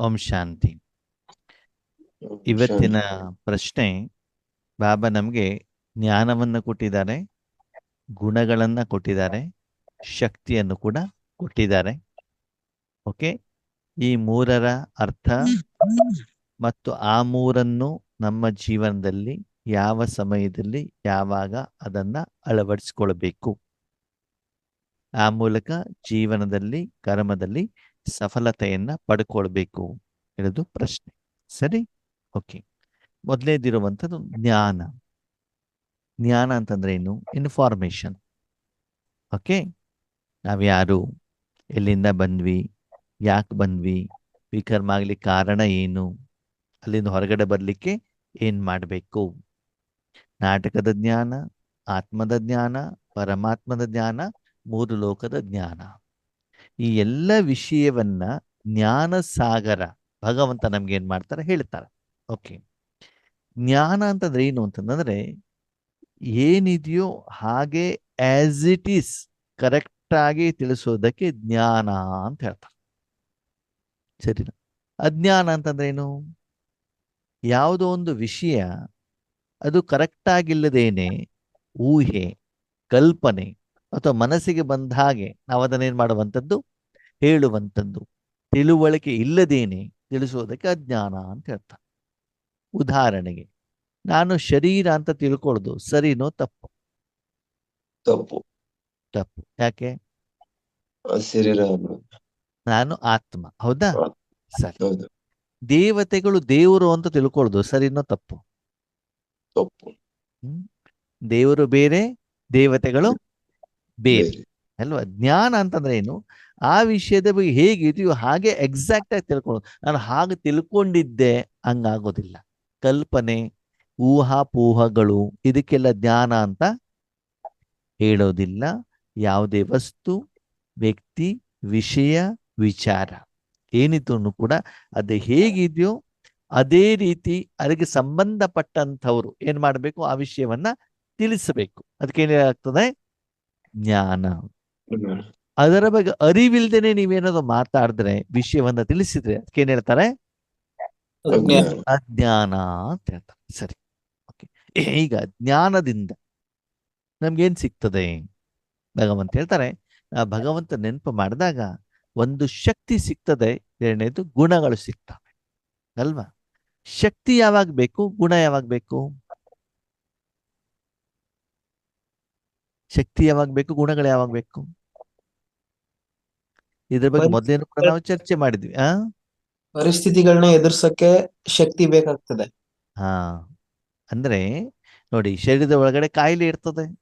ಓಂ ಶಾಂತಿ ಇವತ್ತಿನ ಪ್ರಶ್ನೆ ಬಾಬಾ ನಮಗೆ ಜ್ಞಾನವನ್ನ ಕೊಟ್ಟಿದ್ದಾರೆ ಗುಣಗಳನ್ನ ಕೊಟ್ಟಿದ್ದಾರೆ ಶಕ್ತಿಯನ್ನು ಕೂಡ ಕೊಟ್ಟಿದ್ದಾರೆ. ಓಕೆ? ಈ ಮೂರರ ಅರ್ಥ ಮತ್ತು ಆ ಮೂರನ್ನು ನಮ್ಮ ಜೀವನದಲ್ಲಿ ಯಾವ ಸಮಯದಲ್ಲಿ ಯಾವಾಗ ಅದನ್ನ ಅಳವಡಿಸಿಕೊಳ್ಬೇಕು? ಆ ಮೂಲಕ ಜೀವನದಲ್ಲಿ ಕರ್ಮದಲ್ಲಿ ಸಫಲತೆಯನ್ನ ಪಡ್ಕೊಳ್ಬೇಕು ಇರೋದು ಪ್ರಶ್ನೆ. ಸರಿ? ಓಕೆ ಮೊದಲೇದಿರುವಂಥದ್ದು ಜ್ಞಾನ. ಜ್ಞಾನ ಅಂತಂದ್ರೆ ಏನು? ಇನ್ಫಾರ್ಮೇಶನ್ ಓಕೆ ನಾವ್ಯಾರು? ಎಲ್ಲಿಂದ ಬಂದ್ವಿ? ಯಾಕೆ ಬಂದ್ವಿ? ವಿಕರ್ಮ ಆಗ್ಲಿಕ್ಕೆ ಕಾರಣ ಏನು? ಅಲ್ಲಿಂದ ಹೊರಗಡೆ ಬರಲಿಕ್ಕೆ ಏನ್ ಮಾಡಬೇಕು? ನಾಟಕದ ಜ್ಞಾನ, ಆತ್ಮದ ಜ್ಞಾನ, ಪರಮಾತ್ಮದ ಜ್ಞಾನ, ಮೂರು ಲೋಕದ ಜ್ಞಾನ. ಈ ಎಲ್ಲ ವಿಷಯವನ್ನ ಜ್ಞಾನ ಸಾಗರ ಭಗವಂತ ನಮ್ಗೆ ಏನ್ ಮಾಡ್ತಾರೆ ಹೇಳ್ತಾರೆ. ಓಕೆ. ಜ್ಞಾನ ಅಂತಂದ್ರೆ ಏನು ಅಂತಂದ್ರೆ ಏನಿದೆಯೋ ಹಾಗೆ ಆಸ್ ಇಟ್ ಈಸ್ ಕರೆಕ್ಟ್ ಆಗಿ ತಿಳಿಸೋದಕ್ಕೆ ಜ್ಞಾನ ಅಂತ ಹೇಳ್ತಾರೆ. ಸರಿನಾ? ಅಜ್ಞಾನ ಅಂತಂದ್ರೆ ಏನು? ಯಾವುದೋ ಒಂದು ವಿಷಯ ಅದು ಕರೆಕ್ಟ್ ಆಗಿಲ್ಲದೇನೆ ಊಹೆ, ಕಲ್ಪನೆ ಅಥವಾ ಮನಸ್ಸಿಗೆ ಬಂದ ಹಾಗೆ ನಾವು ಅದನ್ನೇನ್ ಮಾಡುವಂಥದ್ದು? ಹೇಳುವಂಥದ್ದು ತಿಳುವಳಿಕೆ ಇಲ್ಲದೇನೆ ತಿಳಿಸೋದಕ್ಕೆ ಅಜ್ಞಾನ ಅಂತ ಹೇಳ್ತಾರೆ. ಉದಾಹರಣೆಗೆ ನಾನು ಶರೀರ ಅಂತ ತಿಳ್ಕೊಳ್ಳೋದು ಸರಿನೋ ತಪ್ಪು? ತಪ್ಪು. ತಪ್ಪು. ಯಾಕೆ? ಶರೀರ ನಾನು ಆತ್ಮ. ಹೌದಾ? ಸರಿ. ಹೌದು. ದೇವತೆಗಳು ದೇವರು ಅಂತ ತಿಳ್ಕೊಳ್ಳೋದು ಸರಿನೋ ತಪ್ಪು? ತಪ್ಪು. ಹ್ಮ್. ದೇವರು ಬೇರೆ ದೇವತೆಗಳು ಬೇರೆ. ಅಲ್ವಾ? ಜ್ಞಾನ ಅಂತಂದ್ರೆ ಏನು? ಆ ವಿಷಯದ ಬಗ್ಗೆ ಹೇಗಿದೆಯೋ ಹಾಗೆ ಎಕ್ಸಾಕ್ಟ್ ಆಗಿ ತಿಳ್ಕೊಳ್ಳೋದು. ನಾನು ಹಾಗೆ ತಿಳ್ಕೊಂಡಿದ್ದೆ, ಹಂಗಾಗೋದಿಲ್ಲ. ಕಲ್ಪನೆ, ಊಹಾಪೋಹಗಳು, ಇದಕ್ಕೆಲ್ಲ ಜ್ಞಾನ ಅಂತ ಹೇಳೋದಿಲ್ಲ. ಯಾವುದೇ ವಸ್ತು, ವ್ಯಕ್ತಿ, ವಿಷಯ, ವಿಚಾರ. ಏನಿದ್ರು ಕೂಡ ಅದು ಹೇಗಿದೆಯೋ ಅದೇ ರೀತಿ ಅದಕ್ಕೆ ಸಂಬಂಧಪಟ್ಟಂಥವ್ರು ಏನ್ ಮಾಡಬೇಕು? ಆ ವಿಷಯವನ್ನ ತಿಳಿಸಬೇಕು. ಅದಕ್ಕೆ ಏನಾಗ್ತದೆ ಜ್ಞಾನ. ಅದರ ಬಗ್ಗೆ ಅರಿವಿಲ್ದೇನೆ ನೀವೇನಾದ್ರು ಮಾತಾಡಿದ್ರೆ ವಿಷಯವನ್ನ ತಿಳಿಸಿದ್ರೆ ಅದಕ್ಕೆ ಏನ್ ಹೇಳ್ತಾರೆ? ಅಜ್ಞಾನ. ಅಂತ ಹೇಳ್ತಾರೆ. ಸರಿ. ಈಗ ಜ್ಞಾನದಿಂದ ನಮ್ಗೇನ್ ಸಿಗ್ತದೆ? ಭಗವಂತ ಹೇಳ್ತಾರೆ ಆ ಭಗವಂತ ನೆನಪು ಮಾಡಿದಾಗ ಒಂದು ಶಕ್ತಿ ಸಿಗ್ತದೆ ಎರಡನೇದು ಗುಣಗಳು ಸಿಗ್ತವೆ. ಅಲ್ವಾ? ಶಕ್ತಿ ಯಾವಾಗ ಬೇಕು? ಗುಣ ಯಾವಾಗ ಬೇಕು? ಶಕ್ತಿ ಯಾವಾಗ ಬೇಕು? ಗುಣಗಳು ಯಾವಾಗ ಬೇಕು? ಇದ್ರ ಬಗ್ಗೆ ಮೊದ್ಲೇನು ಕೂಡ ನಾವು ಚರ್ಚೆ ಮಾಡಿದ್ವಿ ಆ? ಪರಿಸ್ಥಿತಿಗಳನ್ನ ಎದುರ್ಸಕ್ಕೆ ಶಕ್ತಿ ಬೇಕಾಗ್ತದೆ. ಹಾ ಅಂದ್ರೆ ನೋಡಿ ಶರೀರದ ಒಳಗಡೆ ಕಾಯಿಲೆ ಇರ್ತದೆ.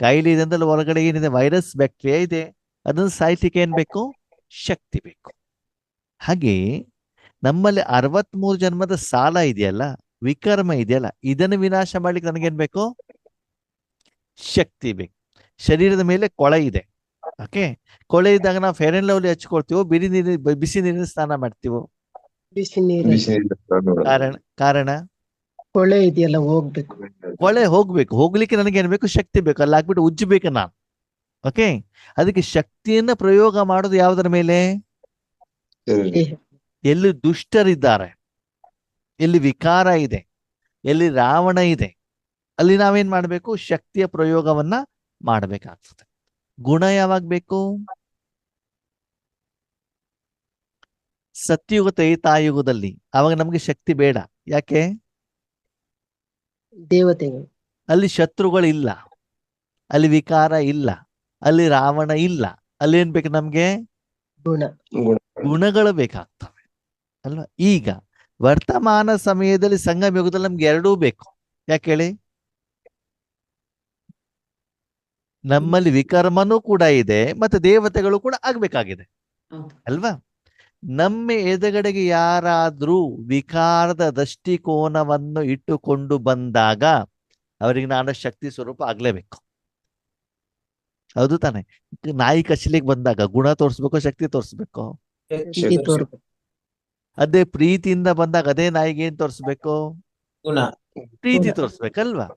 ಕಾಯಿಲೆ ಇದೆ ಅಂದ್ರೆ ಒಳಗಡೆ ಏನಿದೆ? ವೈರಸ್ ಬ್ಯಾಕ್ಟೀರಿಯಾ ಇದೆ. ಅದನ್ನ ಸಾಯ್ಲಿಕ್ಕೆ ಏನ್ ಬೇಕು? ಶಕ್ತಿ ಬೇಕು. ಹಾಗೆ ನಮ್ಮಲ್ಲಿ ಅರವತ್ಮೂರು ಜನ್ಮದ ಸಾಲ ಇದೆಯಲ್ಲ ವಿಕರ್ಮ ಇದೆಯಲ್ಲ ಇದನ್ನು ವಿನಾಶ ಮಾಡ್ಲಿಕ್ಕೆ ನನಗೇನ್ ಬೇಕು? ಶಕ್ತಿ ಬೇಕು. ಶರೀರದ ಮೇಲೆ ಕೊಳೆ ಇದೆ. ಓಕೆ. ಕೊಳೆ ಇದ್ದಾಗ ನಾವು ಫೇರ್ ಅಂಡ್ ಲವ್ಲಿ ಹಚ್ಕೊಳ್ತೀವಿ ಬಿಡಿ ನೀರು ಬಿಸಿ ನೀರಿನ ಸ್ನಾನ ಮಾಡ್ತೀವೋ? ಬಿಸಿ ನೀರು ಕಾರಣ ಕಾರಣ? ಕೊಳೆ ಇದೆಯಲ್ಲ ಹೋಗ್ಬೇಕು. ಕೊಳೆ ಹೋಗ್ಬೇಕು. ಹೋಗ್ಲಿಕ್ಕೆ ನನಗೆ ಏನ್ ಬೇಕು? ಶಕ್ತಿ ಬೇಕು. ಅಲ್ಲಿ ಹಾಕ್ಬಿಟ್ಟು ಉಜ್ಜಬೇಕು ನಾನು. ಓಕೆ. ಅದಕ್ಕೆ ಶಕ್ತಿಯನ್ನ ಪ್ರಯೋಗ ಮಾಡೋದು ಯಾವ್ದರ ಮೇಲೆ. ಎಲ್ಲಿ ದುಷ್ಟರಿದ್ದಾರೆ. ಎಲ್ಲಿ ವಿಕಾರ ಇದೆ. ಎಲ್ಲಿ ರಾವಣ ಇದೆ. ಅಲ್ಲಿ ನಾವೇನ್ ಮಾಡ್ಬೇಕು? ಶಕ್ತಿಯ ಪ್ರಯೋಗವನ್ನ ಮಾಡಬೇಕಾಗ್ತದೆ. ಗುಣ ಯಾವಾಗ ಬೇಕು? ಸತ್ಯುಗ ತ್ರೈತಾಯುಗದಲ್ಲಿ ಅವಾಗ ನಮ್ಗೆ ಶಕ್ತಿ ಬೇಡ. ಯಾಕೆ? ದೇವತೆಗಳು. ಅಲ್ಲಿ ಶತ್ರುಗಳಿಲ್ಲ ಅಲ್ಲಿ ವಿಕಾರ ಇಲ್ಲ. ಅಲ್ಲಿ ರಾವಣ ಇಲ್ಲ. ಅಲ್ಲಿ ಏನ್ ಬೇಕು ನಮ್ಗೆ? ಗುಣ ಗುಣ. ಗುಣಗಳು ಬೇಕಾಗ್ತವೆ. ಅಲ್ವಾ? ಈಗ ವರ್ತಮಾನ ಸಮಯದಲ್ಲಿ ಸಂಗಮ ಯುಗದಲ್ಲಿ ನಮ್ಗೆ ಎರಡೂ ಬೇಕು. ಯಾಕೆ ಹೇಳಿ? ನಮ್ಮಲ್ಲಿ ವಿಕರ್ಮನೂ ಕೂಡ ಇದೆ ಮತ್ತೆ ದೇವತೆಗಳು ಕೂಡ ಆಗ್ಬೇಕಾಗಿದೆ. ಅಲ್ವಾ? ನಮ್ಮ ಎದುಗಡೆಗೆ ಯಾರಾದ್ರೂ ವಿಕಾರದ ದೃಷ್ಟಿಕೋನವನ್ನು ಇಟ್ಟುಕೊಂಡು ಬಂದಾಗ ಅವರಿಗೆ ನಾನು ಶಕ್ತಿ ಸ್ವರೂಪ ಆಗ್ಲೇಬೇಕು. ಹೌದು ತಾನೆ? ನಾಯಿ ಕಚ್ಚಲಿಕ್ಕೆ ಬಂದಾಗ ಗುಣ ತೋರಿಸ್ಬೇಕು ಶಕ್ತಿ ತೋರಿಸ್ಬೇಕು? ಅದೇ ಪ್ರೀತಿಯಿಂದ ಬಂದಾಗ ಅದೇ ನಾಯಿಗೆ ಏನ್ ತೋರಿಸ್ಬೇಕು? ಗುಣ. ಪ್ರೀತಿ. ತೋರಿಸ್ಬೇಕಲ್ವಾ?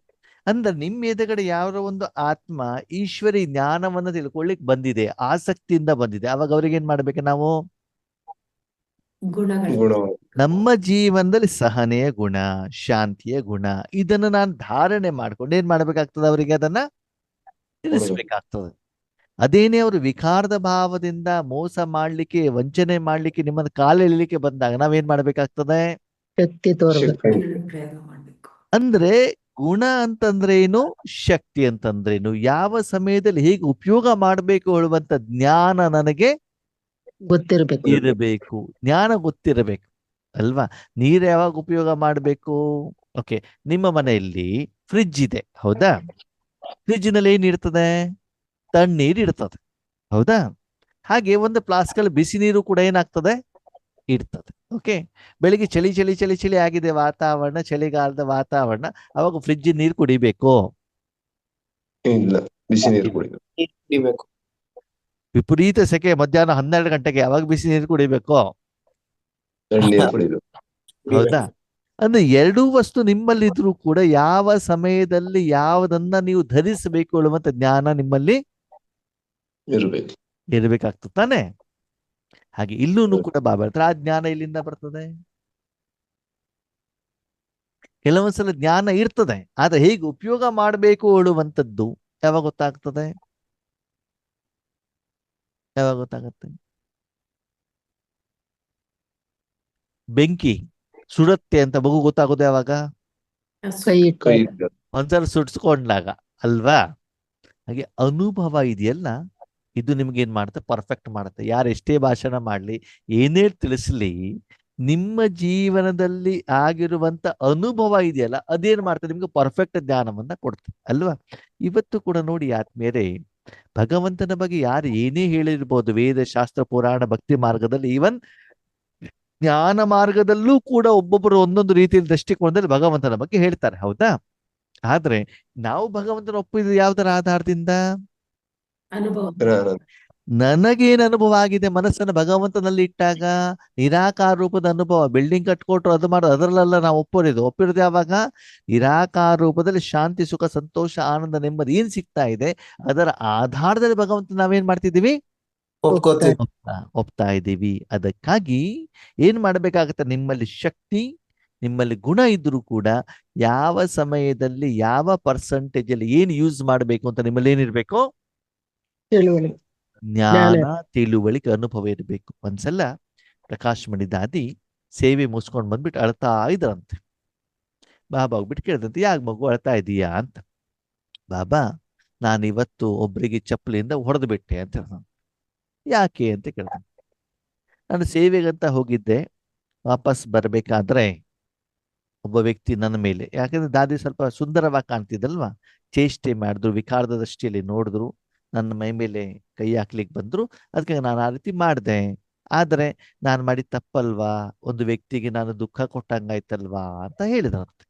ಅಂದ್ರೆ ನಿಮ್ಮ ಎದುರುಗಡೆ ಯಾವ ಒಂದು ಆತ್ಮ ಈಶ್ವರಿ ಜ್ಞಾನವನ್ನ ತಿಳ್ಕೊಳ್ಳಿಕ್ ಬಂದಿದೆ ಆಸಕ್ತಿಯಿಂದ ಬಂದಿದೆ. ಅವಾಗ ಅವ್ರಿಗೆ ಏನ್ ಮಾಡ್ಬೇಕು ನಾವು? ನಮ್ಮ ಜೀವನದಲ್ಲಿ ಸಹನೆಯ ಗುಣ ಶಾಂತಿಯ ಗುಣ ಇದನ್ನ ನಾನು ಧಾರಣೆ ಮಾಡ್ಕೊಂಡು ಏನ್ ಮಾಡ್ಬೇಕಾಗ್ತದೆ ಅವರಿಗೆ ಅದನ್ನ? ತಿಳಿಸ್ಬೇಕಾಗ್ತದೆ. ಅದೇನೇ ಅವರು ವಿಕಾರದ ಭಾವದಿಂದ ಮೋಸ ಮಾಡ್ಲಿಕ್ಕೆ ವಂಚನೆ ಮಾಡ್ಲಿಕ್ಕೆ ನಿಮ್ಮನ್ನ ಕಾಲೆಳಿಲಿಕ್ಕೆ ಬಂದಾಗ ನಾವೇನ್ ಮಾಡ್ಬೇಕಾಗ್ತದೆ? ಅಂದ್ರೆ ಗುಣ ಅಂತಂದ್ರೆ ಏನು ಶಕ್ತಿ ಅಂತಂದ್ರೇನು? ಯಾವ ಸಮಯದಲ್ಲಿ ಹೇಗೆ ಉಪಯೋಗ ಮಾಡಬೇಕು ಹೇಳುವಂತ ಜ್ಞಾನ ನನಗೆ ಗೊತ್ತಿರಬೇಕು. ಇರಬೇಕು. ಜ್ಞಾನ ಗೊತ್ತಿರಬೇಕು. ಅಲ್ವಾ? ನೀರ್ ಯಾವಾಗ ಉಪಯೋಗ ಮಾಡಬೇಕು? ಓಕೆ ನಿಮ್ಮ ಮನೆಯಲ್ಲಿ ಫ್ರಿಡ್ಜ್ ಇದೆ ಹೌದಾ? ಫ್ರಿಡ್ಜ್ನಲ್ಲಿ ಏನಿರ್ತದೆ ತಣ್ಣೀರು ಇರ್ತದೆ ಹೌದಾ? ಹಾಗೆ ಒಂದು ಫ್ಲಾಸ್ಕಲ್ಲಿ ಬಿಸಿ ನೀರು ಕೂಡ ಏನಾಗ್ತದೆ? ಇರ್ತದೆ. ಓಕೆ ಬೆಳಿಗ್ಗೆ ಚಳಿ ಚಳಿ ಚಳಿ ಚಳಿ ಆಗಿದೆ ವಾತಾವರಣ ಚಳಿಗಾಲದ ವಾತಾವರಣ. ಅವಾಗ ಫ್ರಿಜ್ ನೀರು ಕುಡಿಬೇಕು. ಇಲ್ಲ ಬಿಸಿ ನೀರು ಕುಡಿಬೇಕು. ವಿಪರೀತ ಸೆಕೆ ಮಧ್ಯಾಹ್ನ ಹನ್ನೆರಡು ಗಂಟೆಗೆ ಯಾವಾಗ ಬಿಸಿ ನೀರು ಕುಡಿಬೇಕು. ಹೌದಾ? ಅಂದ್ರೆ ಎರಡೂ ವಸ್ತು ನಿಮ್ಮಲ್ಲಿದ್ರು ಕೂಡ ಯಾವ ಸಮಯದಲ್ಲಿ ಯಾವ್ದನ್ನ ನೀವು ಧರಿಸಬೇಕು ಹೇಳುವಂತ ಜ್ಞಾನ ನಿಮ್ಮಲ್ಲಿ ಇರ್ಬೇಕು. ಇರಬೇಕಾಗ್ತದೆ ತಾನೆ? ಹಾಗೆ ಇಲ್ಲೂ ಕೂಡ ಬಾ ಬರ್ತಾರೆ ಆ ಜ್ಞಾನ ಇಲ್ಲಿಂದ ಬರ್ತದೆ. ಕೆಲವೊಂದ್ಸಲ ಜ್ಞಾನ ಇರ್ತದೆ ಆದ್ರೆ ಹೇಗೆ ಉಪಯೋಗ ಮಾಡಬೇಕು ಹೇಳುವಂಥದ್ದು ಯಾವಾಗ ಗೊತ್ತಾಗ್ತದೆ? ಯಾವಾಗ ಗೊತ್ತಾಗತ್ತೆ? ಬೆಂಕಿ ಸುಡತ್ತೆ ಅಂತ ಮಗು ಗೊತ್ತಾಗೋದು ಯಾವಾಗ? ಒಂದ್ಸಲ ಸುಡ್ಸ್ಕೊಂಡಾಗ ಅಲ್ವಾ? ಹಾಗೆ ಅನುಭವ ಇದೆಯಲ್ಲ? ಇದು ನಿಮ್ಗೆ ಏನ್ ಮಾಡುತ್ತೆ? ಪರ್ಫೆಕ್ಟ್ ಮಾಡುತ್ತೆ. ಯಾರು ಎಷ್ಟೇ ಭಾಷಣ ಮಾಡಲಿ, ಏನೇ ತಿಳಿಸ್ಲಿ, ನಿಮ್ಮ ಜೀವನದಲ್ಲಿ ಆಗಿರುವಂತ ಅನುಭವ ಇದೆಯಲ್ಲ, ಅದೇನ್ ಮಾಡ್ತದೆ? ನಿಮ್ಗೆ ಪರ್ಫೆಕ್ಟ್ ಜ್ಞಾನವನ್ನ ಕೊಡ್ತದೆ, ಅಲ್ವಾ? ಇವತ್ತು ಕೂಡ ನೋಡಿ ಆದ್ಮೇಲೆ, ಭಗವಂತನ ಬಗ್ಗೆ ಯಾರು ಏನೇ ಹೇಳಿರ್ಬೋದು, ವೇದ, ಶಾಸ್ತ್ರ, ಪುರಾಣ, ಭಕ್ತಿ ಮಾರ್ಗದಲ್ಲಿ ಈವನ್ ಜ್ಞಾನ ಮಾರ್ಗದಲ್ಲೂ ಕೂಡ ಒಬ್ಬೊಬ್ಬರು ಒಂದೊಂದು ರೀತಿಯಲ್ಲಿ ದೃಷ್ಟಿಕೋನದಲ್ಲಿ ಭಗವಂತನ ಬಗ್ಗೆ ಹೇಳ್ತಾರೆ, ಹೌದಾ? ಆದ್ರೆ, ನಾವು ಭಗವಂತನ ಒಪ್ಪಿದ ಯಾವ್ದರ ಆಧಾರದಿಂದ? ಅನುಭವ. ನನಗೇನು ಅನುಭವ ಆಗಿದೆ? ಮನಸ್ಸನ್ನು ಭಗವಂತನಲ್ಲಿ ಇಟ್ಟಾಗ ನಿರಾಕಾರ ರೂಪದ ಅನುಭವ ಬಿಲ್ಡಿಂಗ್ ಕಟ್ಕೊಟ್ರು ಅದು ಮಾಡೋದು ಅದರಲ್ಲೆಲ್ಲ ನಾವು ಒಪ್ಪಿರೋದು. ಒಪ್ಪಿರೋದು ಯಾವಾಗ? ನಿರಾಕಾರ ರೂಪದಲ್ಲಿ ಶಾಂತಿ ಸುಖ ಸಂತೋಷ ಆನಂದ ನೆಮ್ಮದಿ ಏನ್ ಸಿಗ್ತಾ ಇದೆ? ಅದರ ಆಧಾರದಲ್ಲಿ ಭಗವಂತ ನಾವೇನ್ ಮಾಡ್ತಿದ್ದೀವಿ? ಒಪ್ತಾ ಇದ್ದೀವಿ. ಅದಕ್ಕಾಗಿ ಏನ್ ಮಾಡ್ಬೇಕಾಗತ್ತೆ? ನಿಮ್ಮಲ್ಲಿ ಶಕ್ತಿ ನಿಮ್ಮಲ್ಲಿ ಗುಣ ಇದ್ರೂ ಕೂಡ ಯಾವ ಸಮಯದಲ್ಲಿ ಯಾವ ಪರ್ಸೆಂಟೇಜ್ ಅಲ್ಲಿ ಏನ್ ಯೂಸ್ ಮಾಡಬೇಕು ಅಂತ ನಿಮ್ಮಲ್ಲಿ ಏನಿರ್ಬೇಕು? ಜ್ಞಾನ ತಿಳುವಳಿಕೆ ಅನುಭವ ಇರಬೇಕು. ಒಂದ್ಸಲ ಪ್ರಕಾಶ್ ಮಣಿ ದಾದಿ ಸೇವೆ ಮುಗಿಸ್ಕೊಂಡು ಬಂದ್ಬಿಟ್ಟು ಅಳ್ತಾ ಇದ್ರಂತೆ. ಬಾಬಾ ಹೋಗ್ಬಿಟ್ಟು ಕೇಳಿದಂತೆ ಯಾಕೆ ಮಗು ಅಳ್ತಾ ಇದೀಯಾ ಅಂತ. ಬಾಬಾ ನಾನು ಇವತ್ತು ಒಬ್ರಿಗೆ ಚಪ್ಪಲಿಯಿಂದ ಹೊಡೆದು ಬಿಟ್ಟೆ ಅಂತ ಹೇಳ್ದ ಯಾಕೆ ಅಂತ ಕೇಳ್ದ ನಾನು ಸೇವೆಗಂತ ಹೋಗಿದ್ದೆ ವಾಪಸ್ ಬರಬೇಕಾದ್ರೆ ಒಬ್ಬ ವ್ಯಕ್ತಿ ನನ್ನ ಮೇಲೆ ಯಾಕಂದ್ರೆ ದಾದಿ ಸ್ವಲ್ಪ ಸುಂದರವಾಗಿ ಕಾಣ್ತಿದ್ದಲ್ವಾ? ಚೇಷ್ಟೆ ಮಾಡಿದ್ರು ವಿಕಾರದ ದೃಷ್ಟಿಯಲ್ಲಿ ನೋಡಿದ್ರು. ನನ್ನ ಮೈ ಮೇಲೆ ಕೈ ಹಾಕ್ಲಿಕ್ಕೆ ಬಂದ್ರು ಅದಕ್ಕೆ ನಾನು ಆ ರೀತಿ ಮಾಡಿದೆ. ಆದ್ರೆ ನಾನು ಮಾಡಿ ತಪ್ಪಲ್ವಾ? ಒಂದು ವ್ಯಕ್ತಿಗೆ ನಾನು ದುಃಖ ಕೊಟ್ಟಂಗಾಯ್ತಲ್ವಾ? ಅಂತ ಹೇಳಿದ್ರಂತೆ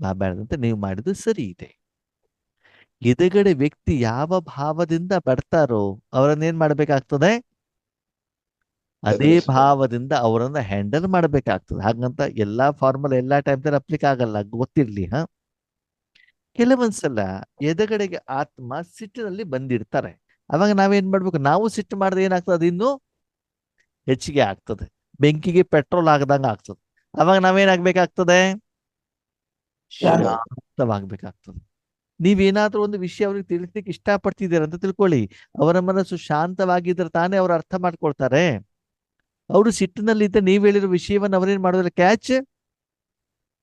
ನಾ ಬೇಡದಂತೆ ನೀವು ಮಾಡಿದ್ದು ಸರಿ ಇದೆ. ಎದುಗಡೆ ವ್ಯಕ್ತಿ ಯಾವ ಭಾವದಿಂದ ಬರ್ತಾರೋ ಅವರನ್ನೇನ್ ಮಾಡ್ಬೇಕಾಗ್ತದೆ? ಅದೇ ಭಾವದಿಂದ ಅವರನ್ನ ಹ್ಯಾಂಡಲ್ ಮಾಡ್ಬೇಕಾಗ್ತದೆ. ಹಾಗಂತ ಎಲ್ಲಾ ಫಾರ್ಮುಲಾ ಎಲ್ಲಾ ಟೈಮ್ದಲ್ಲಿ ಅಪ್ಲಿಕ್ ಆಗಲ್ಲ ಗೊತ್ತಿರ್ಲಿ ಹ? ಕೆಲವೊಂದ್ಸಲ ಎದೆಗಡೆಗೆ ಆತ್ಮ ಸಿಟ್ಟಿನಲ್ಲಿ ಬಂದಿರ್ತಾರೆ. ಅವಾಗ ನಾವೇನ್ ಮಾಡ್ಬೇಕು? ನಾವು ಸಿಟ್ಟು ಮಾಡಿದ್ರೆ ಏನಾಗ್ತದೆ? ಅದು ಇನ್ನೂ ಹೆಚ್ಚಿಗೆ ಆಗ್ತದೆ. ಬೆಂಕಿಗೆ ಪೆಟ್ರೋಲ್ ಆಗದಂಗ ಆಗ್ತದೆ. ಅವಾಗ ನಾವೇನಾಗ್ಬೇಕಾಗ್ತದೆ? ಶಾಂತ. ಶಾಂತವಾಗ್ಬೇಕಾಗ್ತದೆ. ನೀವೇನಾದ್ರೂ ಒಂದು ವಿಷಯ ಅವ್ರಿಗೆ ತಿಳಿಸ್ಲಿಕ್ಕೆ ಇಷ್ಟಪಡ್ತಿದ್ದೀರ ಅಂತ ತಿಳ್ಕೊಳ್ಳಿ. ಅವರ ಮನಸ್ಸು ಶಾಂತವಾಗಿದ್ರೆ ತಾನೇ ಅವ್ರು ಅರ್ಥ ಮಾಡ್ಕೊಳ್ತಾರೆ. ಅವರು ಸಿಟ್ಟಿನಲ್ಲಿದ್ದ ನೀವ್ ಹೇಳಿರೋ ವಿಷಯವನ್ನ ಅವ್ರೇನ್ ಮಾಡೋದಿಲ್ಲ? ಕ್ಯಾಚ್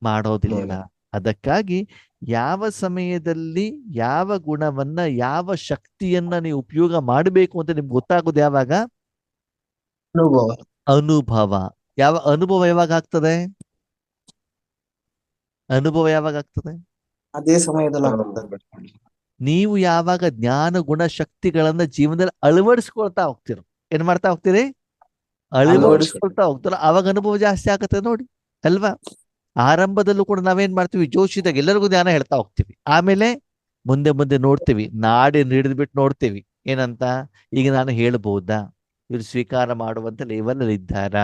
ಮಾಡೋದಿಲ್ಲ. ಅದಕ್ಕಾಗಿ ಯಾವ ಸಮಯದಲ್ಲಿ ಯಾವ ಗುಣವನ್ನ ಯಾವ ಶಕ್ತಿಯನ್ನ ನೀವು ಉಪಯೋಗ ಮಾಡಬೇಕು ಅಂತ ನಿಮ್ಗೆ ಗೊತ್ತಾಗೋದು ಯಾವಾಗ? ಅನುಭವ. ಅನುಭವ. ಯಾವ ಅನುಭವ ಯಾವಾಗ ಆಗ್ತದೆ? ಅನುಭವ ಯಾವಾಗ ಆಗ್ತದೆ? ಅದೇ ಸಮಯದಲ್ಲಿ ನೀವು ಯಾವಾಗ ಜ್ಞಾನ ಗುಣ ಶಕ್ತಿಗಳನ್ನ ಜೀವನದಲ್ಲಿ ಅಳವಡಿಸ್ಕೊಳ್ತಾ ಹೋಗ್ತೀರ ಏನ್ ಮಾಡ್ತಾ ಹೋಗ್ತೀರಿ? ಅಳವಡಿಸ್ಕೊಳ್ತಾ ಹೋಗ್ತಾರ. ಅವಾಗ ಅನುಭವ ಜಾಸ್ತಿ ಆಗತ್ತೆ ನೋಡಿ ಅಲ್ವಾ? ಆರಂಭದಲ್ಲೂ ಕೂಡ ನಾವೇನ್ ಮಾಡ್ತೀವಿ? ಜೋಶಿದಾಗ ಎಲ್ಲರಿಗೂ ಧ್ಯಾನ ಹೇಳ್ತಾ ಹೋಗ್ತೀವಿ. ಆಮೇಲೆ ಮುಂದೆ ಮುಂದೆ ನೋಡ್ತೀವಿ. ನಾಡಿ ಹಿಡಿದ್ಬಿಟ್ಟು ನೋಡ್ತೀವಿ. ಏನಂತ? ಈಗ ನಾನು ಹೇಳ್ಬಹುದಾ ಇವ್ರು ಸ್ವೀಕಾರ ಮಾಡುವಂತ ಲೆವೆಲ್ ಇದ್ದಾರ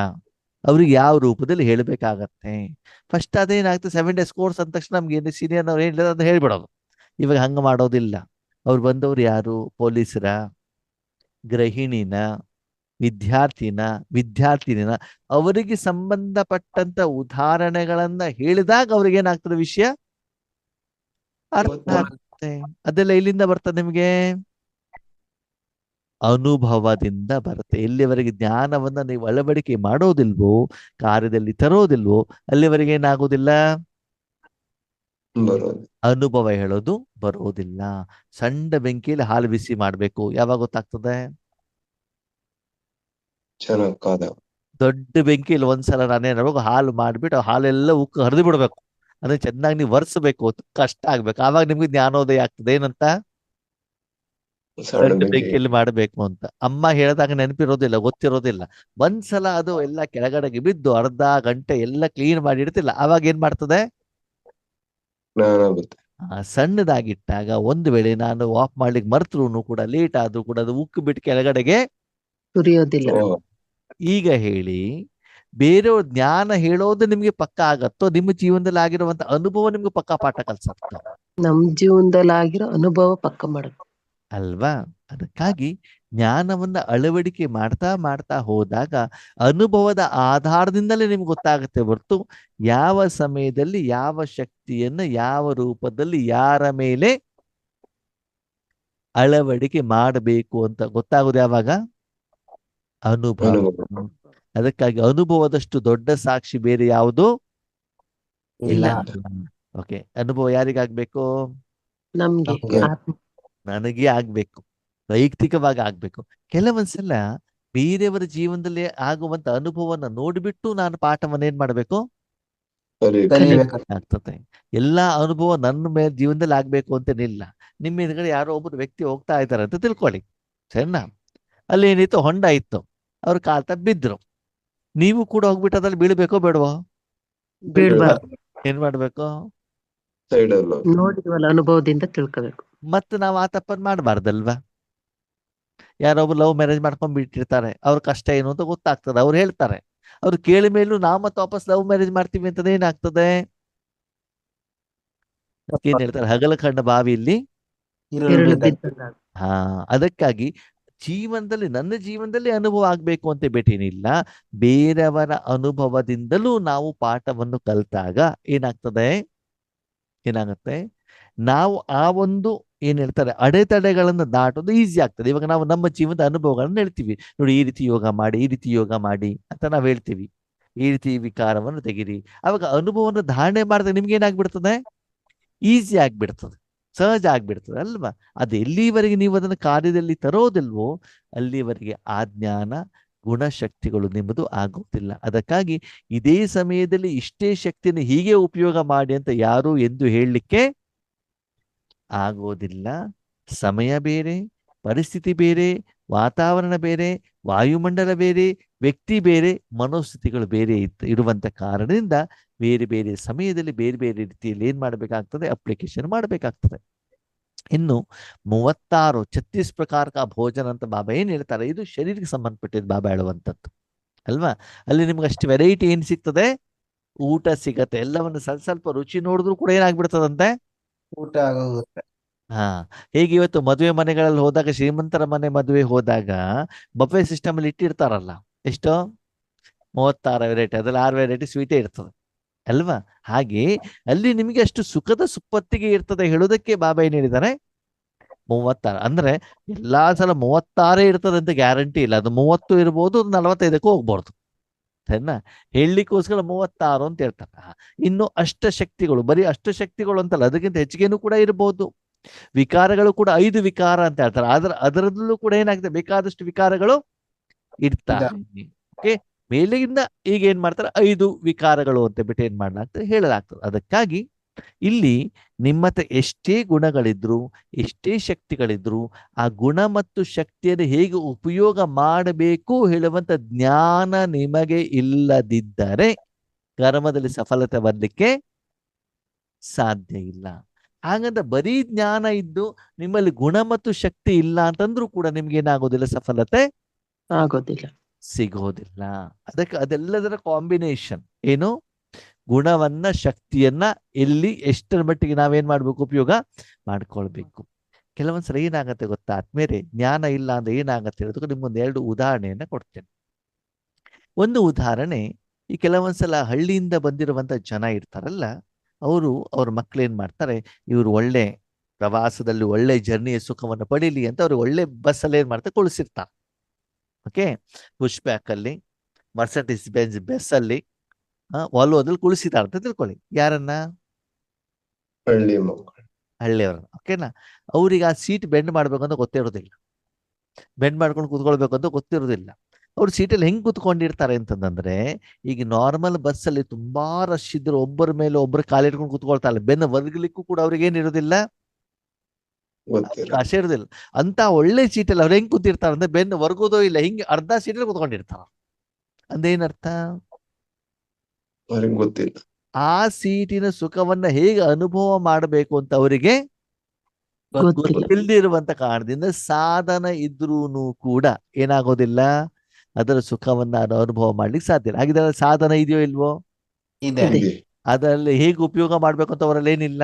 ಅವ್ರಿಗೆ ಯಾವ ರೂಪದಲ್ಲಿ ಹೇಳಬೇಕಾಗತ್ತೆ? ಫಸ್ಟ್ ಅದೇನಾಗ್ತದೆ ಸೆವೆನ್ ಡೇಸ್ ಕೋರ್ಸ್ ಅಂದ ತಕ್ಷಣ ನಮ್ಗೆ ಏನು ಸೀನಿಯರ್ ಅವ್ರು ಹೇಳಿದ್ರೆ ಅಂತ ಹೇಳ್ಬಿಡೋದು. ಇವಾಗ ಹಂಗ ಮಾಡೋದಿಲ್ಲ. ಅವ್ರು ಬಂದವ್ರು ಯಾರು? ಪೊಲೀಸರ? ಗೃಹಿಣಿನ ವಿದ್ಯಾರ್ಥಿನ ವಿದ್ಯಾರ್ಥಿನಿನ ಅವರಿಗೆ ಸಂಬಂಧಪಟ್ಟಂತ ಉದಾಹರಣೆಗಳನ್ನ ಹೇಳಿದಾಗ ಅವ್ರಿಗೆ ಏನಾಗ್ತದೆ ವಿಷಯ? ಅರ್ಥ ಆಗ್ತದೆ. ಆಗುತ್ತೆ ಅದೆಲ್ಲ ಎಲ್ಲಿಂದ ಬರ್ತದೆ ನಿಮ್ಗೆ? ಅನುಭವದಿಂದ ಬರುತ್ತೆ. ಎಲ್ಲಿವರೆಗೆ ಜ್ಞಾನವನ್ನ ನೀವು ಅಳವಡಿಕೆ ಮಾಡೋದಿಲ್ವೋ ಕಾರ್ಯದಲ್ಲಿ ತರೋದಿಲ್ವೋ ಅಲ್ಲಿವರೆಗೆ ಏನಾಗೋದಿಲ್ಲ? ಅನುಭವ ಹೇಳೋದು ಬರೋದಿಲ್ಲ. ಸಣ್ಣ ಬೆಂಕಿಯಲ್ಲಿ ಹಾಲು ಬಿಸಿ ಮಾಡ್ಬೇಕು. ಯಾವಾಗ ಗೊತ್ತಾಗ್ತದೆ? ಚೆನ್ನಾಗ್ ಕಾದ ದೊಡ್ಡ ಬೆಂಕಿಯಲ್ಲಿ ಒಂದ್ಸಲ ನಾನೇನ್ ಮಾಡ್ಬೇಕು ಹಾಲು ಮಾಡ್ಬಿಟ್ಟು ಆ ಹಾಲೆಲ್ಲ ಉಕ್ಕು ಹರಿದು ಬಿಡ್ಬೇಕು. ಅದನ್ನ ಚೆನ್ನಾಗಿ ನೀವು ವರ್ಸ್ಬೇಕು ಕಷ್ಟ ಆಗ್ಬೇಕು. ಆವಾಗ ನಿಮ್ಗೆ ಜ್ಞಾನೋದಯ ಆಗ್ತದೆ. ಏನಂತ? ದೊಡ್ಡ ಬೆಂಕಿ. ಬೆಂಕಿಯಲ್ಲಿ ಮಾಡ್ಬೇಕು ಅಂತ. ಅಮ್ಮ ಹೇಳಿದಾಗ ನೆನಪಿರೋದಿಲ್ಲ ಗೊತ್ತಿರೋದಿಲ್ಲ. ಒಂದ್ಸಲ ಅದು ಎಲ್ಲ ಕೆಳಗಡೆಗೆ ಬಿದ್ದು ಅರ್ಧ ಗಂಟೆ ಎಲ್ಲ ಕ್ಲೀನ್ ಮಾಡಿ ಇಡ್ತಿಲ್ಲ. ಅವಾಗ ಏನ್ ಮಾಡ್ತದೆ? ಸಣ್ಣದಾಗಿಟ್ಟಾಗ ಒಂದು ವೇಳೆ ನಾನು ಆಫ್ ಮಾಡ್ಲಿಕ್ಕೆ ಮರ್ತರು ಕೂಡ ಲೇಟ್ ಆದ್ರೂ ಕೂಡ ಅದು ಉಕ್ಕು ಬಿಟ್ಟು ಕೆಳಗಡೆಗೆ ಸುರಿಯೋದಿಲ್ಲ ಈಗ ಹೇಳಿ ಬೇರೆಯವ್ರ ಜ್ಞಾನ ಹೇಳೋದು ನಿಮ್ಗೆ ಪಕ್ಕ ಆಗತ್ತೋ ನಿಮ್ಮ ಜೀವನದಲ್ಲಿ ಆಗಿರುವಂತ ಅನುಭವ ನಿಮ್ಗೆ ಪಕ್ಕ ಪಾಠ ಕಲ್ಸತ್ತೋ. ನಮ್ ಜೀವನದಲ್ಲಿ ಆಗಿರೋ ಅನುಭವ ಪಕ್ಕ ಮಾಡುತ್ತೆ. ಅಲ್ವಾ? ಅದಕ್ಕಾಗಿ ಜ್ಞಾನವನ್ನ ಅಳವಡಿಕೆ ಮಾಡ್ತಾ ಮಾಡ್ತಾ ಹೋದಾಗ ಅನುಭವದ ಆಧಾರದಿಂದಲೇ ನಿಮ್ಗೆ ಗೊತ್ತಾಗುತ್ತೆ ಹೊರತು ಯಾವ ಸಮಯದಲ್ಲಿ ಯಾವ ಶಕ್ತಿಯನ್ನ ಯಾವ ರೂಪದಲ್ಲಿ ಯಾರ ಮೇಲೆ ಅಳವಡಿಕೆ ಮಾಡಬೇಕು ಅಂತ ಗೊತ್ತಾಗೋದು ಯಾವಾಗ? ಅನುಭವ. ಅದಕ್ಕಾಗಿ ಅನುಭವದಷ್ಟು ದೊಡ್ಡ ಸಾಕ್ಷಿ ಬೇರೆ ಯಾವುದು ಇಲ್ಲ. ಓಕೆ ಅನುಭವ ಯಾರಿಗಾಗ್ಬೇಕು ನಮ್ಗೆ. ನಮ್ಗೆ. ಆತ್ಮ ನನಗೆ ಆಗ್ಬೇಕು. ವೈಯಕ್ತಿಕವಾಗಿ ಆಗ್ಬೇಕು. ಕೆಲವೊಂದ್ಸಲ ಬೇರೆಯವರ ಜೀವನದಲ್ಲಿ ಆಗುವಂತ ಅನುಭವನ ನೋಡ್ಬಿಟ್ಟು ನಾನು ಪಾಠವನ್ನ ಏನ್ ಮಾಡ್ಬೇಕು? ಆಗ್ತದೆ. ಎಲ್ಲಾ ಅನುಭವ ನನ್ನ ಮೇಲೆ ಜೀವನದಲ್ಲಿ ಆಗ್ಬೇಕು ಅಂತೇನಿಲ್ಲ ನಿಮ್ಮ ಎದುರುಗಡೆ ಯಾರೋ ಒಬ್ರು ವ್ಯಕ್ತಿ ಹೋಗ್ತಾ ಇದ್ದಾರೆ ಅಂತ ತಿಳ್ಕೊಳ್ಳಿ. ಸರಿನಾ? ಅಲ್ಲಿ ಏನಿತ್ತು? ಹೊಂಡ ಇತ್ತು. ಅವ್ರು ಕಾಲ್ತ ಬಿದ್ರು. ನೀವು ಕೂಡ ಹೋಗ್ಬಿಟ್ಟು ಅದ್ರಲ್ಲಿ ಬೀಳ್ಬೇಕೋ ಬೇಡವೋ? ಏನ್ ಮಾಡ್ಬೇಕು? ಸೈಡ್ ಅಲ್ಲ ನೋಡಿದ್ವಲ್ಲ ಅನುಭವದಿಂದ ತಿಳ್ಕೋಬೇಕು. ಮತ್ತೆ ನಾವು ಆ ತಪ್ಪನ್ ಮಾಡಬಾರ್ದಲ್ವಾ? ಯಾರೊಬ್ರು ಲವ್ ಮ್ಯಾರೇಜ್ ಮಾಡ್ಕೊಂಡ್ ಬಿಟ್ಟಿರ್ತಾರೆ. ಅವ್ರ ಕಷ್ಟ ಏನು ಅಂತ ಗೊತ್ತಾಗ್ತದೆ. ಅವ್ರು ಹೇಳ್ತಾರೆ. ಅವ್ರು ಕೇಳಿ ಮೇಲೂ ನಾವು ಮತ್ತೆ ವಾಪಸ್ ಲವ್ ಮ್ಯಾರೇಜ್ ಮಾಡ್ತೀವಿ ಅಂತ ಏನಾಗ್ತದೆ? ಏನ್ ಹೇಳ್ತಾರೆ? ಹಗಲ ಕಂಡ ಬಾವಿಯಲ್ಲಿ ಹಾ ಅದಕ್ಕಾಗಿ ಜೀವನದಲ್ಲಿ, ನನ್ನ ಜೀವನದಲ್ಲಿ ಅನುಭವ ಆಗ್ಬೇಕು ಅಂತ ಬೇಟೇನಿಲ್ಲ. ಬೇರೆಯವರ ಅನುಭವದಿಂದಲೂ ನಾವು ಪಾಠವನ್ನು ಕಲ್ತಾಗ ಏನಾಗ್ತದೆ? ಏನಾಗುತ್ತೆ? ನಾವು ಆ ಒಂದು ಏನ್ ಹೇಳ್ತಾರೆ, ಅಡೆತಡೆಗಳನ್ನು ದಾಟೋದು ಈಸಿ ಆಗ್ತದೆ. ಇವಾಗ ನಾವು ನಮ್ಮ ಜೀವನದ ಅನುಭವಗಳನ್ನು ಹೇಳ್ತೀವಿ. ನೋಡಿ, ಈ ರೀತಿ ಯೋಗ ಮಾಡಿ, ಈ ರೀತಿ ಯೋಗ ಮಾಡಿ ಅಂತ ನಾವು ಹೇಳ್ತೀವಿ. ಈ ರೀತಿ ವಿಕಾರವನ್ನು ತೆಗಿರಿ. ಅವಾಗ ಅನುಭವವನ್ನು ಧಾರಣೆ ಮಾಡಿದಾಗ ನಿಮ್ಗೆ ಏನಾಗ್ಬಿಡ್ತದೆ? ಈಸಿ ಆಗ್ಬಿಡ್ತದೆ. ಸಹಜ ಆಗ್ಬಿಡ್ತದೆ ಅಲ್ವಾ? ಅದು ಎಲ್ಲಿವರೆಗೆ ನೀವು ಅದನ್ನು ಕಾರ್ಯದಲ್ಲಿ ತರೋದಿಲ್ವೋ ಅಲ್ಲಿವರೆಗೆ ಆ ಜ್ಞಾನ ಗುಣಶಕ್ತಿಗಳು ನಿಮ್ಮದು ಆಗುತ್ತಿಲ್ಲ. ಅದಕ್ಕಾಗಿ ಇದೇ ಸಮಯದಲ್ಲಿ ಇಷ್ಟೇ ಶಕ್ತಿಯನ್ನು ಹೀಗೆ ಉಪಯೋಗ ಮಾಡಿ ಅಂತ ಯಾರು ಎಂದು ಹೇಳಲಿಕ್ಕೆ ಆಗೋದಿಲ್ಲ. ಸಮಯ ಬೇರೆ, ಪರಿಸ್ಥಿತಿ ಬೇರೆ, ವಾತಾವರಣ ಬೇರೆ, ವಾಯುಮಂಡಲ ಬೇರೆ ವ್ಯಕ್ತಿ ಬೇರೆ ಮನೋಸ್ಥಿತಿಗಳು ಬೇರೆ ಇತ್ ಇರುವಂತ ಕಾರಣದಿಂದ ಬೇರೆ ಬೇರೆ ಸಮಯದಲ್ಲಿ ಬೇರೆ ಬೇರೆ ರೀತಿಯಲ್ಲಿ ಏನ್ ಮಾಡಬೇಕಾಗ್ತದೆ? ಅಪ್ಲಿಕೇಶನ್ ಮಾಡಬೇಕಾಗ್ತದೆ. ಇನ್ನು ಮೂವತ್ತಾರು ಛತ್ತೀಸ್ ಪ್ರಕಾರ ಕಾ ಭೋಜನ ಅಂತ ಬಾಬಾ ಏನ್ ಹೇಳ್ತಾರೆ? ಇದು ಶರೀರಕ್ಕೆ ಸಂಬಂಧಪಟ್ಟಿದ್ದು ಬಾಬಾ ಹೇಳುವಂಥದ್ದು. ಅಲ್ವಾ? ಅಲ್ಲಿ ನಿಮ್ಗೆ ಅಷ್ಟು ವೆರೈಟಿ ಏನ್ ಸಿಗ್ತದೆ? ಊಟ ಸಿಗತ್ತೆ. ಎಲ್ಲವನ್ನು ಸ್ವಲ್ಪ ಸ್ವಲ್ಪ ರುಚಿ ನೋಡಿದ್ರು ಕೂಡ ಏನಾಗ್ಬಿಡ್ತದಂತೆ? ಊಟ ಆಗೋಗುತ್ತೆ. ಹಾ. ಹೇಗೆ ಇವತ್ತು ಮದುವೆ ಮನೆಗಳಲ್ಲಿ ಹೋದಾಗ ಶ್ರೀಮಂತರ ಮನೆ ಮದುವೆ ಹೋದಾಗ ಬಫೆ ಸಿಸ್ಟಮ್ ಅಲ್ಲಿ ಇಟ್ಟಿರ್ತಾರಲ್ಲ. ಎಷ್ಟು ಮೂವತ್ತಾರು ವೆರೈಟಿ ಅದ್ರಲ್ಲಿ ಆರು ವೆರೈಟಿ ಸ್ವೀಟೇ ಇರ್ತದೆ. ಅಲ್ವಾ? ಹಾಗೆ ಅಲ್ಲಿ ನಿಮಗೆ ಅಷ್ಟು ಸುಖದ ಸುಪ್ಪತ್ತಿಗೆ ಇರ್ತದೆ ಹೇಳೋದಕ್ಕೆ ಬಾಬಾ ಏನ್ ಹೇಳಿದಾರೆ ಮೂವತ್ತಾರು, ಅಂದ್ರೆ ಎಲ್ಲಾ ಸಲ ಮೂವತ್ತಾರೇ ಇರ್ತದೆ ಅಂತ ಗ್ಯಾರಂಟಿ ಇಲ್ಲ. ಅದು ಮೂವತ್ತು ಇರ್ಬೋದು ನಲವತ್ತೈದಕ್ಕೂ ಹೋಗ್ಬಾರ್ದು. ಸರಿನಾ? ಹೇಳಲಿಕ್ಕೋಸ್ಕರ ಮೂವತ್ತಾರು ಅಂತ ಹೇಳ್ತಾರೆ. ಇನ್ನು ಅಷ್ಟ ಶಕ್ತಿಗಳು, ಬರೀ ಅಷ್ಟಶಕ್ತಿಗಳು ಅಂತಲ್ಲ, ಅದಕ್ಕಿಂತ ಹೆಚ್ಚಿಗೆನೂ ಕೂಡ ಇರಬಹುದು ವಿಕಾರಗಳು ಕೂಡ ಐದು ವಿಕಾರ ಅಂತ ಹೇಳ್ತಾರೆ. ಅದರ ಅದರಲ್ಲೂ ಕೂಡ ಏನಾಗ್ತದೆ? ಬೇಕಾದಷ್ಟು ವಿಕಾರಗಳು ಇರ್ತಾರೆ ಓಕೆ? ಮೇಲಿಂದ ಈಗ ಏನ್ ಮಾಡ್ತಾರೆ? ಐದು ವಿಕಾರಗಳು ಅಂತ ಬಿಟ್ಟು ಏನ್ ಮಾಡ್ಲಾಗ್ತದೆ? ಹೇಳಲಾಗ್ತದೆ. ಅದಕ್ಕಾಗಿ ಇಲ್ಲಿ ನಿಮ್ಮ ಹತ್ರ ಎಷ್ಟೇ ಗುಣಗಳಿದ್ರು ಎಷ್ಟೇ ಶಕ್ತಿಗಳಿದ್ರು ಆ ಗುಣ ಮತ್ತು ಶಕ್ತಿಯನ್ನು ಹೇಗೆ ಉಪಯೋಗ ಮಾಡಬೇಕು ಹೇಳುವಂತ ಜ್ಞಾನ ನಿಮಗೆ ಇಲ್ಲದಿದ್ದರೆ ಕರ್ಮದಲ್ಲಿ ಸಫಲತೆ ಬರ್ಲಿಕ್ಕೆ ಸಾಧ್ಯ ಇಲ್ಲ. ಹಾಗಂತ ಬರೀ ಜ್ಞಾನ ಇದ್ದು ನಿಮ್ಮಲ್ಲಿ ಗುಣ ಮತ್ತು ಶಕ್ತಿ ಇಲ್ಲ ಅಂತಂದ್ರೂ ಕೂಡ ನಿಮ್ಗೆ ಏನಾಗೋದಿಲ್ಲ? ಸಫಲತೆ ಆಗೋದಿಲ್ಲ. ಸಿಗೋದಿಲ್ಲ. ಅದಕ್ಕೆ ಅದೆಲ್ಲದರ ಕಾಂಬಿನೇಷನ್ ಏನು? ಗುಣವನ್ನ, ಶಕ್ತಿಯನ್ನ ಎಲ್ಲಿ ಎಷ್ಟರ ಮಟ್ಟಿಗೆ ನಾವೇನ್ ಮಾಡ್ಬೇಕು? ಉಪಯೋಗ ಮಾಡ್ಕೊಳ್ಬೇಕು. ಕೆಲವೊಂದ್ಸಲ ಏನಾಗತ್ತೆ ಗೊತ್ತಾ? ಆದ್ಮೇಲೆ ಜ್ಞಾನ ಇಲ್ಲ ಅಂದ್ರೆ ಏನಾಗತ್ತೆ ಹೇಳೋದಕ್ಕೆ ನಿಮ್ಗೊಂದು ಎರಡು ಉದಾಹರಣೆಯನ್ನ ಕೊಡ್ತೇನೆ. ಒಂದು ಉದಾಹರಣೆ, ಈ ಕೆಲವೊಂದ್ಸಲ ಹಳ್ಳಿಯಿಂದ ಬಂದಿರುವಂತ ಜನ ಇರ್ತಾರಲ್ಲ, ಅವರು ಅವ್ರ ಮಕ್ಳು ಏನ್ ಮಾಡ್ತಾರೆ, ಇವರು ಒಳ್ಳೆ ಪ್ರವಾಸದಲ್ಲಿ ಒಳ್ಳೆ ಜರ್ನಿಯ ಸುಖವನ್ನು ಪಡೀಲಿ ಅಂತ ಅವ್ರಿಗೆ ಒಳ್ಳೆ ಬಸ್ಸಲ್ಲಿ ಏನ್ ಮಾಡ್ತಾರೆ, ಕುಳಿಸಿರ್ತಾರೆ. ಓಕೆ ಪುಷ್ ಬ್ಯಾಕ್ ಅಲ್ಲಿ ಮರ್ಸಟಿಸ್ ಬೆಂಜ್ ಬೆಸ್ ಅಲ್ಲಿ ವಾಲ್ವೋದಲ್ಲಿ ಕುಳಿಸಿದ್ದಾರೆ ಅಂತ ತಿಳ್ಕೊಳ್ಳಿ. ಯಾರನ್ನ? ಹಳ್ಳಿಯವರ ಹಳ್ಳಿಯವ್ರನ್ನ. ಓಕೆನಾ ಅವ್ರಿಗೆ ಆ ಸೀಟ್ ಬೆಂಡ್ ಮಾಡ್ಬೇಕು ಅಂತ ಗೊತ್ತಿರೋದಿಲ್ಲ. ಬೆಂಡ್ ಮಾಡ್ಕೊಂಡು ಕೂತ್ಕೊಳ್ಬೇಕು ಅಂತ ಗೊತ್ತಿರೋದಿಲ್ಲ. ಅವ್ರು ಸೀಟಲ್ಲಿ ಹೆಂಗ್ ಕೂತ್ಕೊಂಡಿರ್ತಾರೆ ಅಂತಂದ್ರೆ ಈಗ ನಾರ್ಮಲ್ ಬಸ್ಸಲ್ಲಿ ತುಂಬಾ ರಶ್ ಇದ್ರೆ ಒಬ್ಬರ ಮೇಲೆ ಒಬ್ಬರು ಕಾಲಿಟ್ಕೊಂಡು ಕೂತ್ಕೊಳ್ತಾರೆ ಬೆನ್ನ ವರ್ಗಲಿಕ್ಕೂ ಕೂಡ ಅವ್ರಿಗೆ ಏನಿರೋದಿಲ್ಲ ಇರೋದಿಲ್ಲ ಅಂತ ಒಳ್ಳೆ ಸೀಟಲ್ಲಿ ಅವ್ರು ಹೆಂಗ್ ಕೂತಿರ್ತಾರ ಅಂದ್ರೆ ಬೆನ್ನು ವರ್ಗೋದೋ ಇಲ್ಲ ಹಿಂಗೆ ಅರ್ಧ ಸೀಟಲ್ಲಿ ಕುತ್ಕೊಂಡಿರ್ತಾರ. ಅಂದೇನರ್ಥ? ಅವ್ರಿಗೆ ಗೊತ್ತಿಲ್ಲ. ಆ ಸೀಟಿನ ಸುಖವನ್ನ ಹೇಗೆ ಅನುಭವ ಮಾಡಬೇಕು ಅಂತ ಅವರಿಗೆ ಇಲ್ದಿರುವಂತ ಕಾರಣದಿಂದ ಸಾಧನ ಇದ್ರೂನು ಕೂಡ ಏನಾಗೋದಿಲ್ಲ. ಅದರ ಸುಖವನ್ನ ಅದು ಅನುಭವ ಮಾಡ್ಲಿಕ್ಕೆ ಸಾಧ್ಯ ಇಲ್ಲ. ಹಾಗಿದ್ರೆ ಸಾಧನ ಇದೆಯೋ ಇಲ್ವೋ. ಅದರಲ್ಲಿ ಹೇಗೆ ಉಪಯೋಗ ಮಾಡ್ಬೇಕು ಅಂತ ಅವರಲ್ಲಿ ಏನಿಲ್ಲ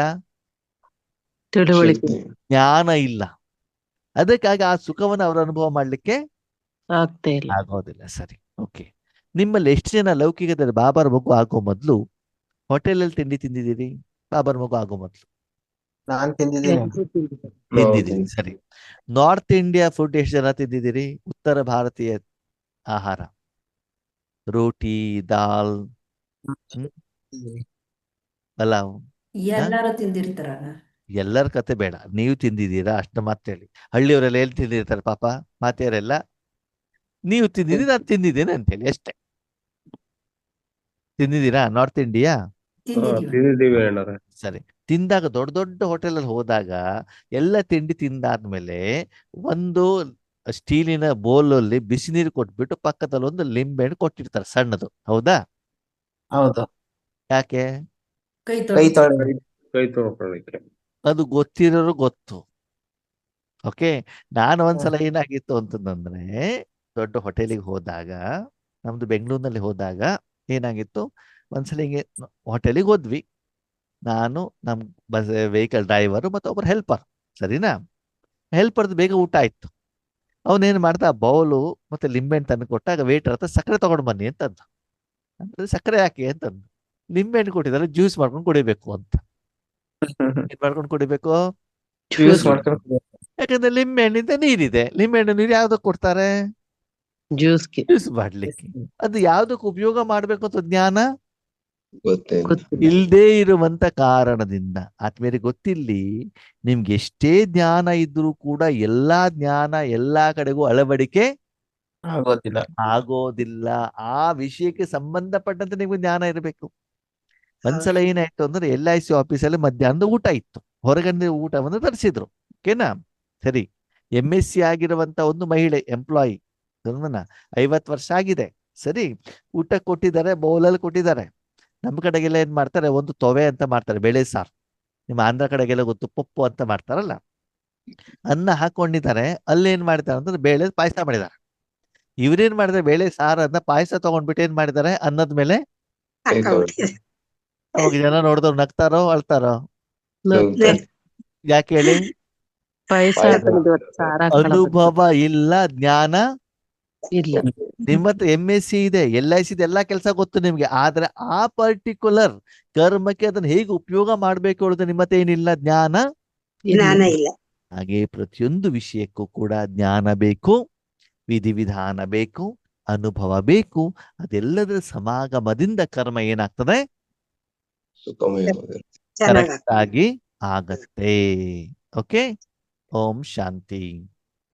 ತಿಳುವಳಿಕೆ. ಜ್ಞಾನ ಇಲ್ಲ. ಅದಕ್ಕಾಗಿ ಆ ಸುಖವನ್ನ ಅವರು ಅನುಭವ ಮಾಡ್ಲಿಕ್ಕೆ ಆಗ್ತಾ ಇಲ್ಲ. ಆಗೋದಿಲ್ಲ. ಸರಿ ಓಕೆ. ನಿಮ್ಮಲ್ಲಿ ಎಷ್ಟು ಜನ ಲೌಕಿಕದಲ್ಲಿ ಬಾಬಾರ ಮಗು ಆಗೋ ಮೊದಲು? ಹೋಟೆಲಲ್ಲಿ ತಿಂಡಿ ತಿಂದಿದ್ದೀರಿ? ಬಾಬಾರ ಮಗು ಆಗೋ ಮೊದಲು? ನಾನ್ ತಿಂದಿದ್ದೀನಿ. ಸರಿ. ನಾರ್ತ್ ಇಂಡಿಯಾ ಫುಡ್ ಎಷ್ಟು ಜನ ತಿಂದಿದ್ದೀರಿ? ಉತ್ತರ ಭಾರತೀಯ ಆಹಾರ? ರೋಟಿ ದಾಲ್. ಪಲಾವ್? ಎಲ್ಲಾರು ತಿಂದಿರ್ತಾರಲ್ಲ. ಎಲ್ಲರ ಕತೆ ಬೇಡ. ನೀವು ತಿಂದಿದ್ದೀರಾ? ಅಷ್ಟು ಮಾತು ಹೇಳಿ. ಹಳ್ಳಿಯವರೆಲ್ಲ ಎಲ್ಲಿ ತಿಂದಿರ್ತಾರೆ ಪಾಪ? ಮಾತೆಯರೆಲ್ಲ ನೀವು ತಿಂದಿದ್ದೀರಿ? ನಾನು ತಿಂದಿದ್ದೀನಿ ಅಂತೇಳಿ ಅಷ್ಟೇ. ತಿಂದಿದ್ದೀರಾ? ನಾರ್ತ್ ಇಂಡಿಯಾ ಸರಿ. ತಿಂದಾಗ ದೊಡ್ಡ ದೊಡ್ಡ ಹೋಟೆಲ್ ಅಲ್ಲಿ ಹೋದಾಗ ಎಲ್ಲ ತಿಂಡಿ ತಿಂದಾದ್ಮೇಲೆ ಒಂದು ಸ್ಟೀಲಿನ ಬೋಲಲ್ಲಿ ಬಿಸಿ ನೀರು ಕೊಟ್ಬಿಟ್ಟು ಪಕ್ಕದಲ್ಲಿ ಒಂದು ಲಿಂಬೆಹಣ್ಣು ಕೊಟ್ಟಿರ್ತಾರೆ ಸಣ್ಣದು. ಹೌದಾ? ಹೌದು. ಯಾಕೆ? ಕೈ ಕೈ ತೊಳೆದು ತೊಳೆ ಕೈ ತೊಳ್ಕೊಳ್ಳಿಕ್ಕೆ ಅದು ಗೊತ್ತಿರೋರು ಗೊತ್ತು. ಓಕೆ? ನಾನು ಒಂದ್ಸಲ ಏನಾಗಿತ್ತು ಅಂತಂದ್ರೆ ದೊಡ್ಡ ಹೋಟೆಲಿಗೆ ಹೋದಾಗ ನಮ್ದು ಬೆಂಗಳೂರಿನಲ್ಲಿ ಹೋದಾಗ ಏನಾಗಿತ್ತು? ಒಂದ್ಸಲ ಹಿಂಗೆ ಹೋಟೆಲಿಗೆ ಹೋದ್ವಿ. ನಾನು ನಮ್ ಬಸ್ ವೆಹಿಕಲ್ ಡ್ರೈವರು ಮತ್ತೆ ಒಬ್ಬರು ಹೆಲ್ಪರ್ ಸರಿನಾ? ಹೆಲ್ಪರ್ದು ಬೇಗ ಊಟ ಆಯ್ತು. ಅವನೇನು ಮಾಡ್ದ? ಬೌಲು ಮತ್ತೆ ಲಿಂಬೆಹಣ್ಣು ತಂದು ಕೊಟ್ಟಾಗ ವೇಟರ್ ಹತ್ರ ಸಕ್ಕರೆ ತಗೊಂಡು ಬನ್ನಿ ಅಂತಂದ. ಅಂದ್ರೆ ಸಕ್ಕರೆ ಯಾಕೆ ಅಂತಂದು. ಲಿಂಬೆಹಣ್ಣು ಕೊಟ್ಟಿದ್ದಾರೆ ಜ್ಯೂಸ್ ಮಾಡ್ಕೊಂಡು ಕುಡಿಬೇಕು ಅಂತ. ಏನ್ ಮಾಡ್ಕೊಂಡು ಕುಡಿಬೇಕು. ಜ್ಯೂಸ್ ಮಾಡ್ಕೊಂಡು ಯಾಕಂದ್ರೆ ಲಿಂಬೆಹಣ್ಣಿಂದ ನೀರಿದೆ. ಲಿಂಬೆಹಣ್ಣು ನೀರು ಯಾವ್ದಕ್ಕೆ ಕೊಡ್ತಾರೆ? ಜ್ಯೂಸ್ಗೆ ಜ್ಯೂಸ್ ಮಾಡ್ಲಿಕ್ಕೆ. ಅದು ಯಾವ್ದಕ್ಕೆ ಉಪಯೋಗ ಮಾಡ್ಬೇಕು ಅಂತ ಜ್ಞಾನ. ಇಲ್ದೇ ಇರುವಂತ ಕಾರಣದಿಂದ. ಆತ್ಮೇಲೆ ಗೊತ್ತಿಲ್ಲಿ? ನಿಮ್ಗೆ ಎಷ್ಟೇ ಜ್ಞಾನ ಇದ್ರೂ ಕೂಡ ಎಲ್ಲಾ ಜ್ಞಾನ ಎಲ್ಲಾ ಕಡೆಗೂ ಅಳವಡಿಕೆ ಆಗೋದಿಲ್ಲ. ಆಗೋದಿಲ್ಲ. ಆ ವಿಷಯಕ್ಕೆ ಸಂಬಂಧಪಟ್ಟಂತೆ ನಿಮ್ಗೆ ಜ್ಞಾನ ಇರಬೇಕು. ಒಂದ್ಸಲ ಏನಾಯ್ತು ಅಂದ್ರೆ ಎಲ್ ಐ ಸಿ ಆಫೀಸಲ್ಲಿ ಮಧ್ಯಾಹ್ನದ ಊಟ ಇತ್ತು. ಹೊರಗಡೆ ಊಟವನ್ನು ತರಿಸಿದ್ರು. ಓಕೆನಾ? ಸರಿ. ಎಂ ಎಸ್ ಸಿ ಆಗಿರುವಂತ ಒಂದು ಮಹಿಳೆ ಎಂಪ್ಲಾಯಿ ಐವತ್ತು ವರ್ಷ ಆಗಿದೆ. ಸರಿ. ಊಟ ಕೊಟ್ಟಿದ್ದಾರೆ ಬೌಲಲ್ಲಿ ಕೊಟ್ಟಿದ್ದಾರೆ. ನಮ್ಮ ಕಡೆಗೆಲ್ಲ ಏನ್ ಮಾಡ್ತಾರೆ? ಒಂದು ತೊವೆ ಅಂತ ಮಾಡ್ತಾರೆ ಬೇಳೆ ಸಾರ್. ನಿಮ್ಮ ಆಂಧ್ರ ಕಡೆಗೆಲ್ಲ ಗೊತ್ತು ಪಪ್ಪು ಅಂತ ಮಾಡ್ತಾರಲ್ಲ? ಅನ್ನ ಹಾಕೊಂಡಿದ್ದಾರೆ. ಅಲ್ಲಿ ಏನ್ ಮಾಡ್ತಾರೆ ಅಂದ್ರೆ ಬೇಳೆ ಪಾಯಸ ಮಾಡಿದ್ದಾರೆ. ಇವ್ರೇನ್ ಮಾಡಿದ್ರೆ ಬೇಳೆ ಸಾರನ್ನ ಪಾಯಸ ತಗೊಂಡ್ಬಿಟ್ಟು ಏನ್ ಮಾಡಿದ್ದಾರೆ? ಅನ್ನದ ಮೇಲೆ. ಅವಾಗ ಜನ ನೋಡಿದವ್ರು ನಗ್ತಾರೋ ಅಳ್ತಾರೋ. ಯಾಕೆ ಹೇಳಿ. ಅನುಭವ ಇಲ್ಲ ಜ್ಞಾನ ಇಲ್ಲ. ನಿಮ್ಮ ಹತ್ರ ಎಂ ಎಸ್ ಸಿ ಇದೆ ಎಲ್ ಐ ಸಿ ಇದೆ ಎಲ್ಲಾ ಕೆಲಸ ಗೊತ್ತು ನಿಮ್ಗೆ. ಆದ್ರೆ ಆ ಪರ್ಟಿಕ್ಯುಲರ್ ಕರ್ಮಕ್ಕೆ ಅದನ್ನ ಹೇಗೆ ಉಪಯೋಗ ಮಾಡ್ಬೇಕು ಹೇಳುದು ನಿಮ್ಮ ಹತ್ರ ಏನಿಲ್ಲ ಜ್ಞಾನ ಇಲ್ಲ. ಹಾಗೆ ಪ್ರತಿಯೊಂದು ವಿಷಯಕ್ಕೂ ಕೂಡ ಜ್ಞಾನ ಬೇಕು ವಿಧಿವಿಧಾನ ಬೇಕು ಅನುಭವ ಬೇಕು. ಅದೆಲ್ಲದರ ಸಮಾಗಮದಿಂದ ಕರ್ಮ ಏನಾಗ್ತದೆ? ಕರೆಕ್ಟ್ ಆಗಿ ಆಗತ್ತೆ. ಓಕೆ? ಓಂ ಶಾಂತಿ.